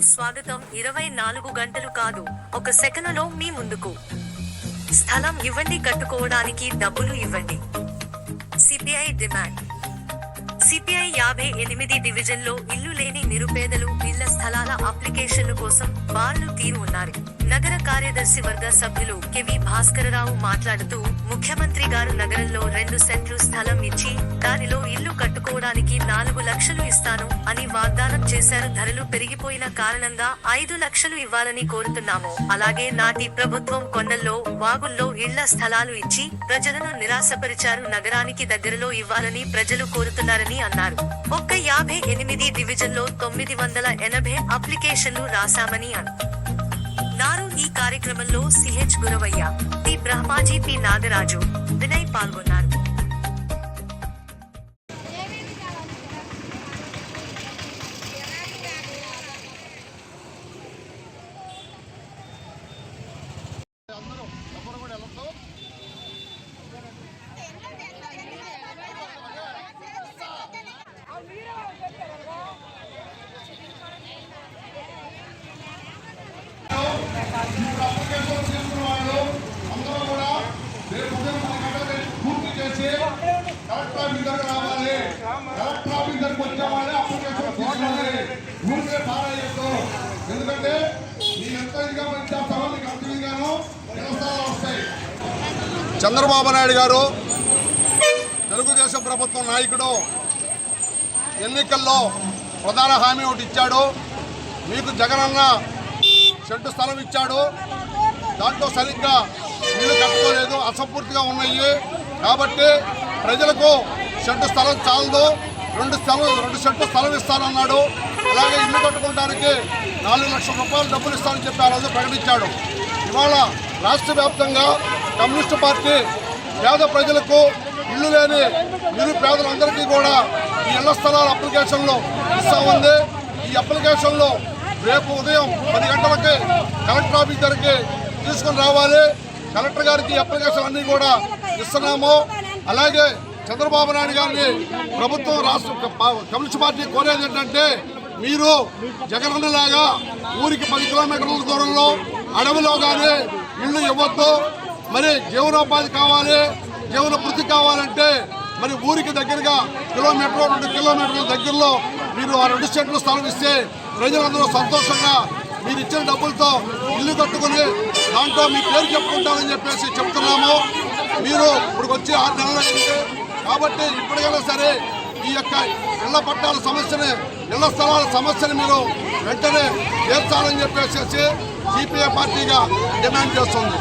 స్వాగతం. ఇరవై నాలుగు గంటలు కాదు. ఒక సెకనులో మీ ముందుకు. స్థలం ఇవ్వండి కట్టుకోవడానికి డబ్బులు ఇవ్వండి. CPI demand. సిపిఐ యాభై ఎనిమిది డివిజన్లో ఇల్లు లేని నిరుపేదలు ఇళ్ళ స్థలాల అప్లికేషన్ల కోసం బార్లు తీరు ఉన్నారు. నగర కార్యదర్శి వర్గ సభ్యులు కెవి భాస్కరరావు మాట్లాడుతూ ముఖ్యమంత్రి గారు నగరంలో రెండు సెంట్లు స్థలం ఇచ్చి దానిలో లక్షలు ఇస్తాను అని వాగ్దానం చేశారు. ధరలు పెరిగిపోయిన కారణంగా ఐదు లక్షలు ఇవ్వాలని కోరుతున్నాము. అలాగే నాటి ప్రభుత్వం కొండల్లో వాగుల్లో ఇళ్ళ స్థలాలు ఇచ్చి ప్రజలను నిరాశపరిచారు. నగరానికి దగ్గరలో ఇవ్వాలని ప్రజలు కోరుతున్నారని అన్నారు. ఒక్క యాభై ఎనిమిది డివిజన్లో తొమ్మిది వందల ఎనభై అప్లికేషన్లు రాశామని అన్నారు ఈ కార్యక్రమంలో CH Guravaiah T Brahmaji P Nagaraju Vinay పాల్గొన్నారు. వెళ్ళొద్దు అందరూ కూడా రేపు ఉదయం పూర్తి చేసి కలెక్టర్ ఆఫీస్ దగ్గర రావాలి కలెక్టర్ ఆఫీస్ దగ్గరకు వచ్చే వాళ్ళే అప్లికేషన్ తీసుకోవాలి ఊరికే పారాయొద్దు ఎందుకంటే మీరు ఎంత ఇదిగా మంచి చంద్రబాబు నాయుడు గారు తెలుగుదేశం ప్రభుత్వం నాయకుడు ఎన్నికల్లో ప్రధాన హామీ ఒకటి ఇచ్చాడు. మీకు జగనన్న షెడ్డు స్థలం ఇచ్చాడు. దాంట్లో సరిగ్గా ఇల్లు కట్టుకోలేదు. అసంపూర్తిగా ఉన్నాయి. కాబట్టి ప్రజలకు షెడ్డు స్థలం చాలదు. రెండు స్థలం రెండు షెడ్డు స్థలం ఇస్తానన్నాడు. అలాగే ఇల్లు కట్టుకోవడానికి నాలుగు లక్షల రూపాయలు డబ్బులు ఇస్తానని చెప్పి ఆ రోజు ప్రకటించాడు. ఇవాళ రాష్ట్ర వ్యాప్తంగా కమ్యూనిస్టు పార్టీ పేద ప్రజలకు ఇల్లు లేని నిరుపేదలందరికీ కూడా ఈ ఇళ్ళ స్థలాల అప్లికేషన్లు ఇస్తా ఉంది. ఈ అప్లికేషన్లు రేపు ఉదయం పది గంటలకి కలెక్టర్ ఆఫీస్ దగ్గరికి తీసుకుని రావాలి. కలెక్టర్ గారికి అప్లికేషన్ అన్నీ కూడా ఇస్తున్నాము. అలాగే చంద్రబాబు నాయుడు గారిని ప్రభుత్వం రాష్ట్ర ప- కమ్యూనిస్ట్ పార్టీ కోరేది ఏంటంటే మీరు జగనన్నలాగా ఊరికి పది కిలోమీటర్ల దూరంలో అడవిలో కానీ ఇల్లు ఇవ్వద్దు. మరి జీవనోపాధి కావాలి జీవన వృద్ధి కావాలంటే మరి ఊరికి దగ్గరగా కిలోమీటర్ రెండు కిలోమీటర్ల దగ్గరలో మీరు ఆ రెండు సెంట్లు స్థలం ఇస్తే ప్రజలందరూ సంతోషంగా మీరు ఇచ్చిన డబ్బులతో ఇల్లు కట్టుకుని దాంట్లో మీ పేరు చెప్పుకుంటామని చెప్పేసి చెప్తున్నాము. మీరు ఇప్పుడు వచ్చి ఆరు నెలలు అయింది. కాబట్టి ఇప్పటికైనా సరే ఈ యొక్క ఇళ్ళ పట్టాల సమస్యని ఇళ్ళ స్థలాల సమస్యని మీరు వెంటనే తీర్చాలని చెప్పేసి సిపిఐ పార్టీగా డిమాండ్ చేస్తుంది.